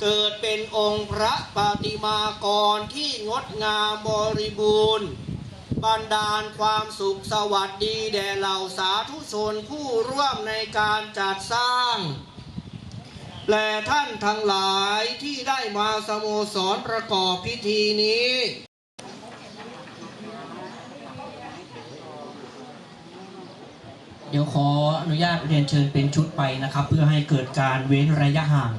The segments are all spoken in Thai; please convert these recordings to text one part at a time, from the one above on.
เกิดเป็นองค์พระปฏิมากรที่งดงามบริบูรณ์บันดาลความสุขสวัสดีแด่เหล่าสาธุชนผู้ร่วมในการจัดสร้าง และท่านทั้งหลายที่ได้มาสโมสรประกอบพิธีนี้เดี๋ยวขออนุญาตเรียนเชิญเป็นชุดไปนะครับ เพื่อให้เกิดการเว้นระยะห่าง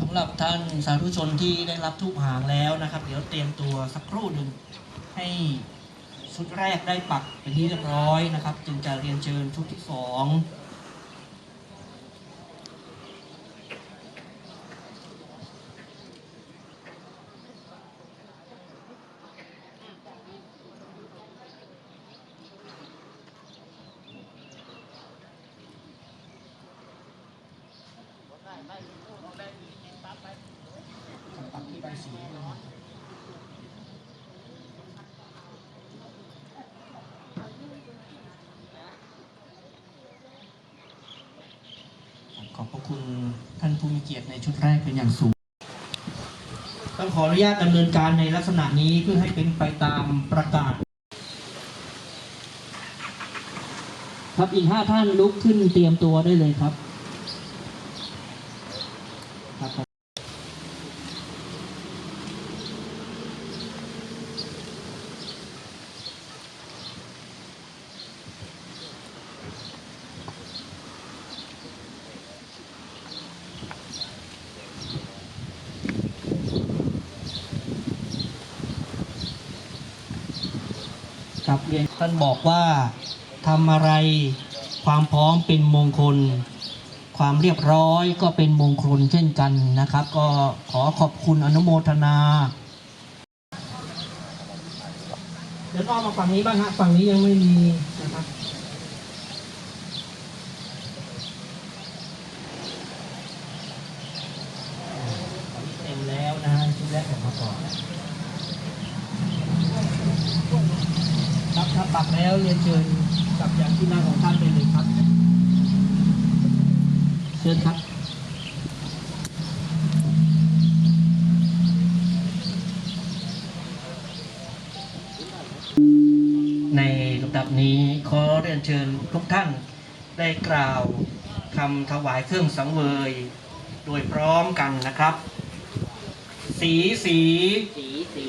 สำหรับท่านสาธุชนที่ได้รับทูปหางแล้วนะครับ เดี๋ยวเตรียมตัวสักครู่หนึ่งให้ชุดแรกได้ปักเป็นที่เรียบร้อยนะครับ จึงจะเรียนเชิญชุดที่สอง ปักที่ใบสีขอบพระคุณท่านผู้มีเกียรติในชุดแรกเป็นอย่างสูง ต้องขออนุญาตดำเนินการในลักษณะนี้เพื่อให้เป็นไปตามประกาศ ครับอีกห้าท่านลุกขึ้นเตรียมตัวได้เลยครับ ครับเรียนท่านบอกว่าทำอะไรความพร้อมเป็นมงคล ความเรียบร้อยก็เป็นมงคลเช่นกันนะครับ ก็ขอขอบคุณอนุโมทนา เดี๋ยวอ้อมมาฝั่งนี้บ้างฮะฝั่งนี้ยังไม่มีนะครับเต็มแล้วนะฮะชุดแรกออกมาก่อน ครับถ้าปักแล้วเรียนเชิญกลับอย่างที่นั่งของท่านไปเลยครับ เชิญครับในลำดับนี้ขอเรียนเชิญทุกท่านได้กล่าวคำถวายเครื่องสังเวย โดยพร้อมกันนะครับ สีสีสีสี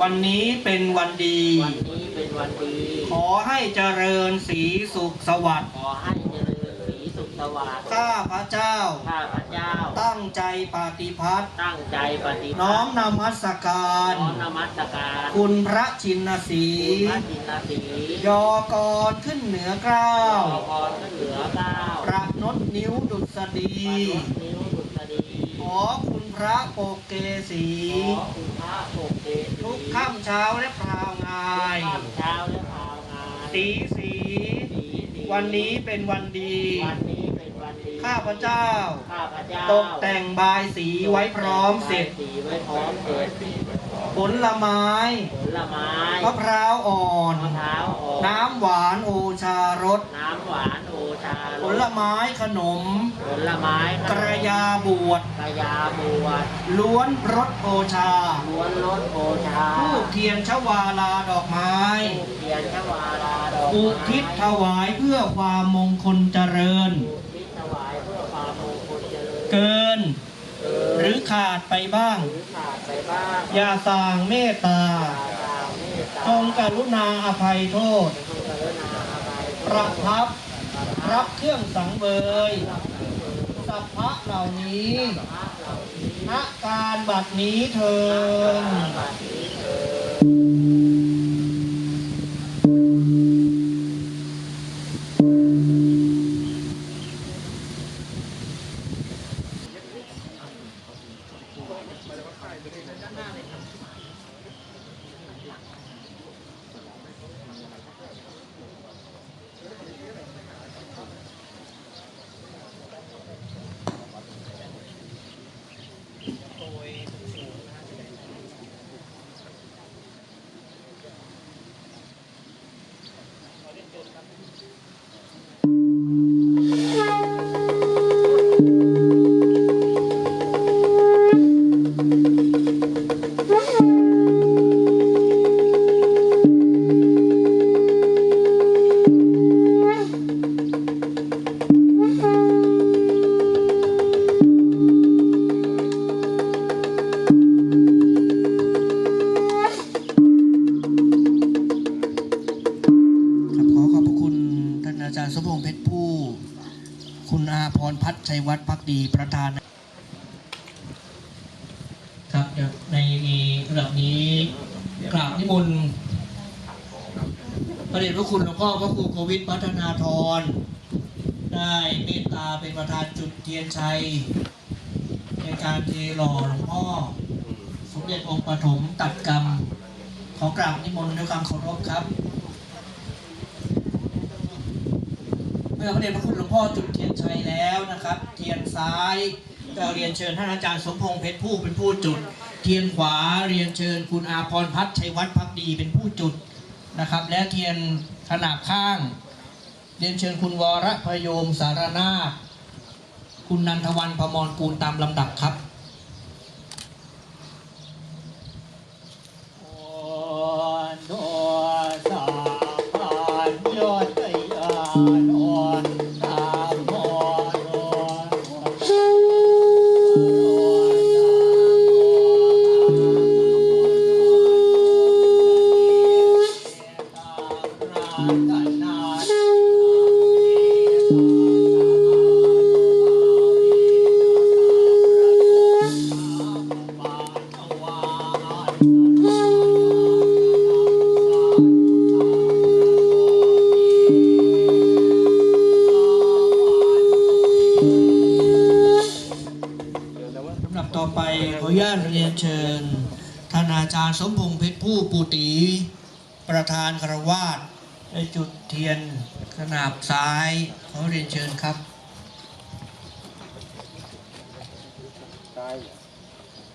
วันนี้เป็นวันดี วันนี้ เป็นวันดี ขอให้เจริญสีสุขสวัสดิ์ขอให้เจริญสีสุขสวัสดิ์ข้าพระเจ้า ข้าพระเจ้า ตั้งใจปฏิพัติตั้งใจปฏิบัติน้อมนมัสการ น้อมนมัสการคุณพระชินสีคุณพระจินสียอกรขึ้นเหนือเกล้าขอพรขึ้นเหนือเก้าประนดนิ้วดุษฎีปนิ้วดุษฎีขอคุณพ ระโปกเกสีขอคุณพระโปกเกศทุกค่ำเช้าและพราวงายข้ามเช้าและพาวงานสีสี สีสีวันนี้เป็นวันดี วันนี้เป็นวันดีข้าพระเจ้า ข้าพระเจ้าตกแต่งบายสีไว้พร้อมเสร็จ สีไว้พร้อมเสร็จผลไม้ผลไม้มะพร้าวอ่อน มะพร้าวอ่อนน้ำหวานโอชารสน้ำหวานโอ ชาผลไม้ขนม ผลไม้กระยาบวชกระยาบวชล้วนรสโอชาล้วนรสโอชาทูบเทียนชวาลาดอกไม้ทูบเทียนชวาลาดอกไม้อุทิศถวายเพื่อความมงคลเจริญอุทิศถวายเพื่อความมงคลเจริญเกินเกิดหรือขาดไปบ้างหรือขาดไปบ้าง อย่าสร้างเมตตาตามเมตตาจงกรุณาอภัยโทษจงกรุณาอภัยประทับ รับเครื่องสังเวยสัพพะเหล่านี้ณการบัดนี้เทิน ชัยวัฒน์พักดีประธาน ครับในระดับนี้กราบนิมนต์พระเดชพระคุณหลวงพ่อพระครูโควิดพัฒนาธรได้เมตตาเป็นประธานจุดเทียนชัย ในการเทหล่อหลวงพ่อ สมเด็จองค์ปฐมตัดกรรม ขอกราบนิมนต์ด้วยความเคารพครับ เมื่อพระเดชพระคุณหลวงพ่อจุดเทียนชัยแล้วนะครับ เทียนซ้ายก็เรียนเชิญท่านอาจารย์สมพงษ์เพชรผู้เป็นผู้จุด เทียนขวาเรียนเชิญคุณอาพรพัฒนชัยวัฒน์พักดีเป็นผู้จุดนะครับ และเทียนขนาบข้าง เรียนเชิญคุณวรพยมสารนาคุณนันทวันพมรกูลตามลำดับครับ ซ้ายขอเรียนเชิญครับซ้าย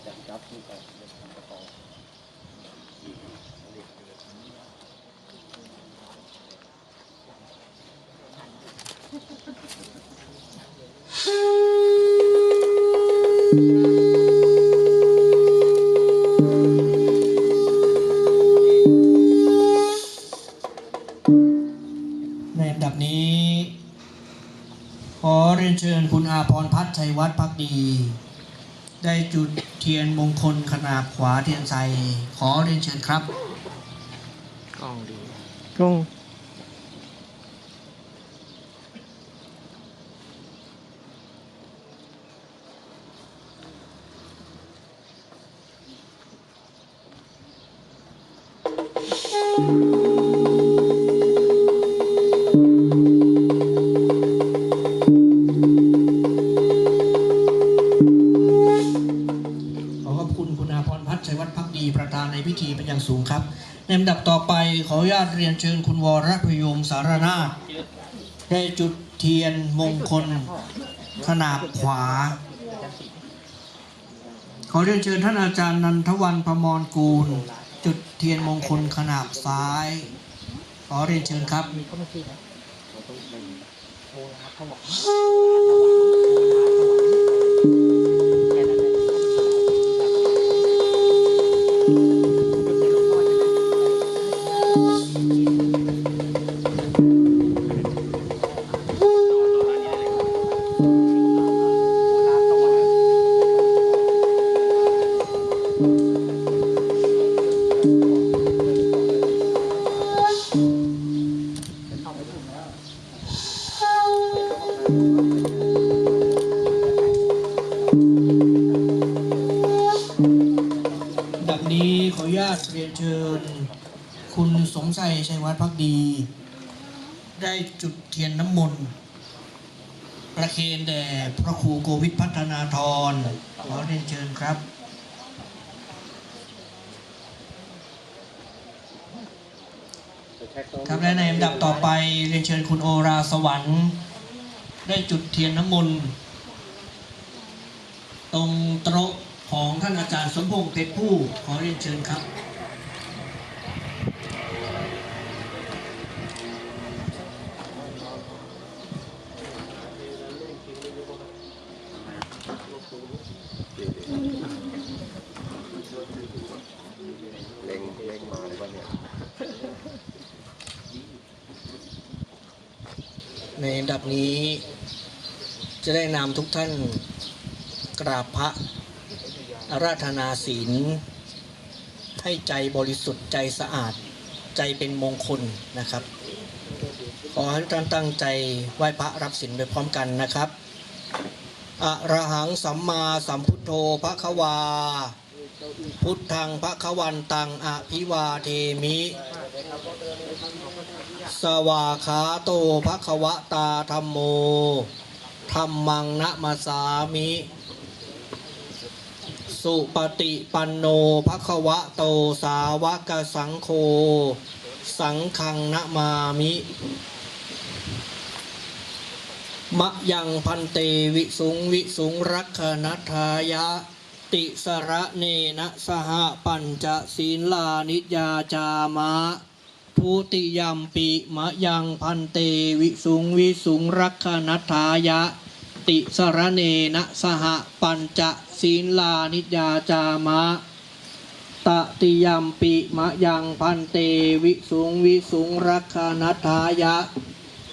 จับจับที่ไป คลขนาขวาเทียนใสขอเรียนเชิญครับกล้องดีกล้อง นุญาตเรียนเชิญคุณวรพยมสารนาถได้จุดเทียนมงคลขนาบขวา ขอเรียนเชิญท่านอาจารย์นันทวันพมรกูล จุดเทียนมงคลขนาบซ้าย ขอเรียนเชิญครับ ดับนี้ขออนุญาตเรียนเชิญ คุณสมชัยชัยวัฒน์พักดี ได้จุดเทียนน้ำมนต์ประเคนแด่พระครูโกวิทพัฒนาธรขอเรียนเชิญครับ ครับและในลำดับต่อไปเรียนเชิญคุณโอราสวรรค์ ได้จุดเทียนน้ำมนต์ตรงโต๊ะของท่านอาจารย์สมพงษ์เพชรผู้ขอเรียนเชิญครับ เล็งเล็งมาเลยวันเนี้ย ใวันนี้ จะได้นำทุกท่านกราบพระอาราธนาศีล ให้ใจบริสุทธิ์ใจสะอาดใจเป็นมงคลนะครับ ขอให้ทุกท่านตั้งใจไหว้พระรับศีลไปพร้อมกันนะครับอะระหังสัมมาสัมพุทโธพระควา พุทธังพระควันตังอภิวาเทมิ สวาขาโตภควตาธรรมโมธรรมังนะมาสามิ สุปฏิปันโนภควโตสาวกสังโฆสังฆังนะมามิมะยังพันเตวิสุงวิสุงรักขณทายะ ติสระเนนะสหปัญจศีลานิยาจามะ ทุติยัมปิมะยังพันเตวิสุงวิสุงรักขณทายะ ติสระเนนะสหปัญจศีลานิยาจามะตติยัมปิมะยังพันเตวิสุงวิสุงรักขณทายะ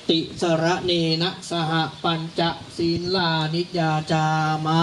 ติสระเนนะสหปัญจศีลานิยาจามะ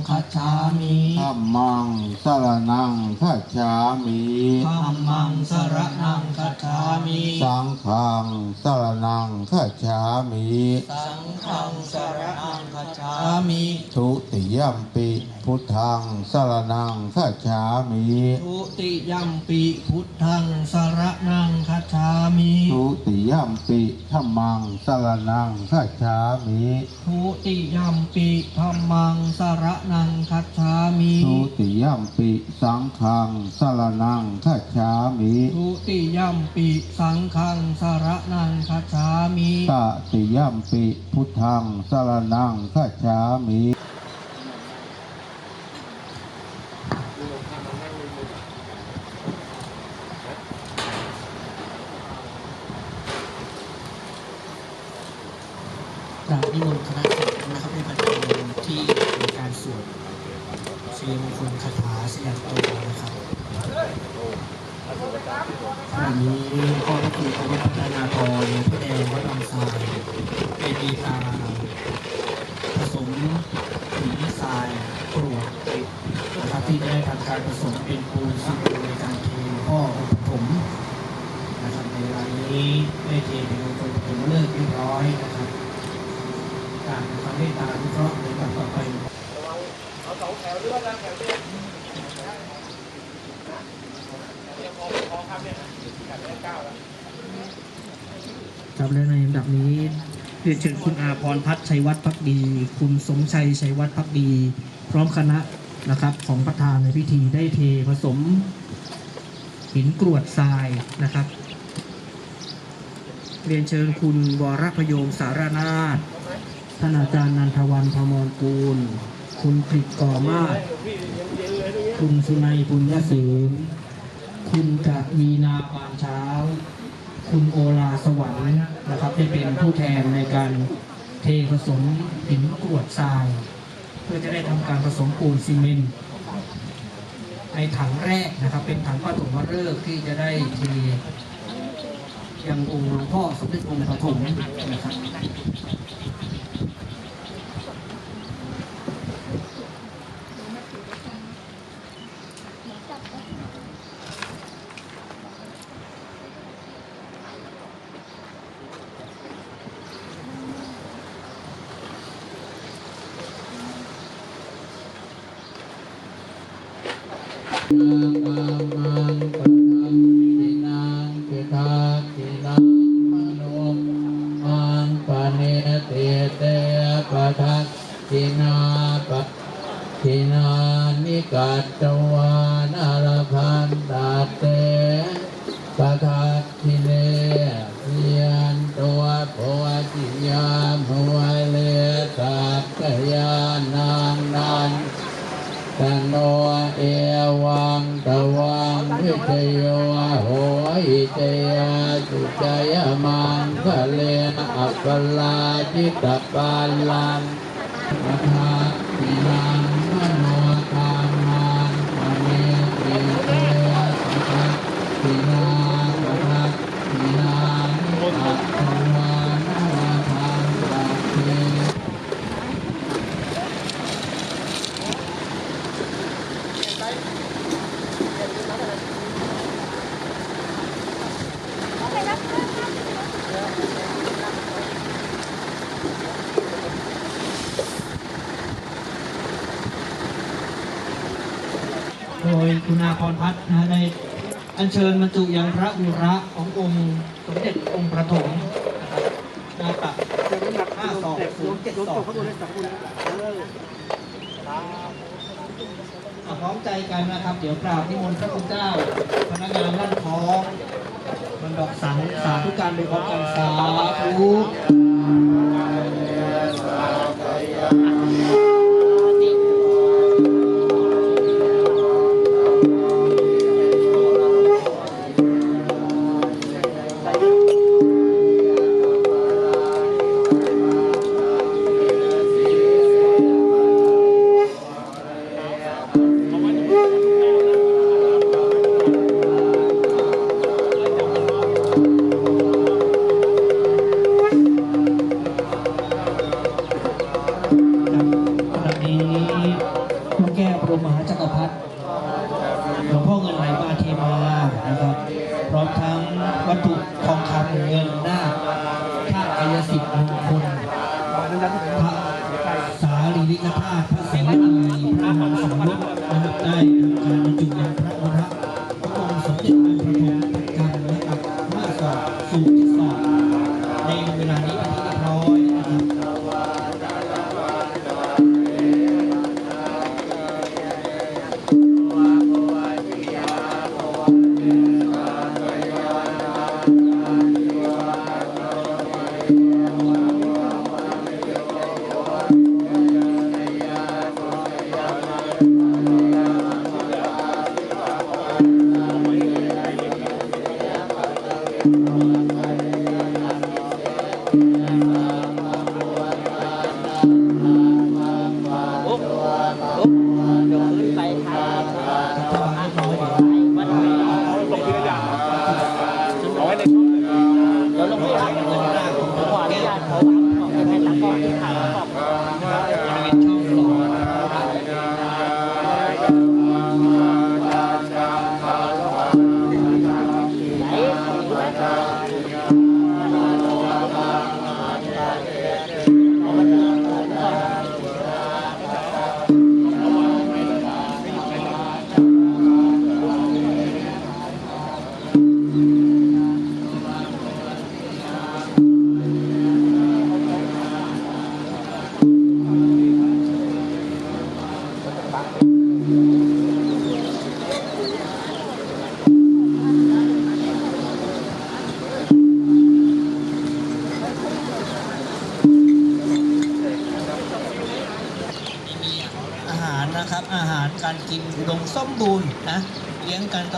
คัจฉามิธัมมังสรนังคัจฉามิธัมมังสรณังคัจฉามิสังฆังสรนังคัจฉามิสังฆังสรณังคัจฉามิทุติยมปิพุทธังสรนังคัจฉามิทุติยัมปิพุทธังสรณังคัจฉามิทุติยมปิธัมมังสรนังคัจฉามิทุติยัมปิธัมมังสรณันังคัจฉามิทุติยมปิสังฆังสารนังคัจฉามิทุติยัมปิสังฆังสารนังคัจฉามิตติยมปิพุทธังสารนังคัจฉามิ กราบนิมนต์คณะสงฆ์นะครับในปัจจุบันที่มีการสวดสิริมงคลคาถาสยามโตนะครับวั นนี้พ่อพระครูพระพัฒนาพรพระแดงวัดลำทรายได้มีกาผสมหินทรายกรวดนะครับที่ได้ทำการผสมเป็นปูนซีเมนต์ในการเทพ่อปฐมนะครับในเวลานี้ได้เทเป็นมงคลปฐมฤกษ์เรียบร้อยนะครับการทำให้ตาวิเคราะห์ในการต่อไปครับและในลำ ดับนี้เรียนเชิญคุณอาพรพัฒน์ชัยวัฒน์พักดี คุณสมชัยชัยวัฒน์พักดี พร้อมคณะนะครับของประธานในพิธีได้เทผสม หินกรวดทรายนะครับ เรียนเชิญคุณวรพยมสารนาถท่านอาจารย์นันทวันพมรกูล คุณกฤษก่อมาศคุณสุนัยปุญญเสนคุณกะวีนาปานเช้า คุณโอลาสวรรค์นะครับได้เป็นผู้แทนในการเทผสมหินกรวดทราย เพื่อจะได้ทำการผสมปูนซีเมนต์ในถังแรกนะครับ เป็นถังปฐมฤกษ์ที่จะได้เทยังองค์หลวงพ่อสมเด็จองค์ปฐมนะครับ ปะทัสสินาปะทินานิกาตตวานารพันตาเตปะทัสสิเลเพียนตัวโพจิยามหัวเลสัพพยานางนันตโนเอวังตวังวิเทโยโหอิเตยสุจยมังะอัปปลาจิตตปาลังมัทา อัญเชิญบรรจุยังพระอุระขององค์สมเด็จองค์ประถมนะครับหน้าตักห้าสองศูนย์เจ็ดสองอะพร้อมใจกันนะครับ เดี๋ยวกราบนิมนต์พระคุณเจ้า พนักงานลั่นคล้องมันดอกสังสาธุการโดยพร้อมกันสาธุ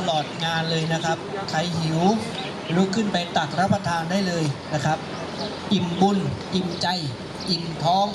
ลี้ยงกันตลอดงานเลยนะครับ ใครหิวลุกขึ้นไปตักรับประทานได้เลยนะครับ อิ่มบุญ อิ่มใจ อิ่มท้อง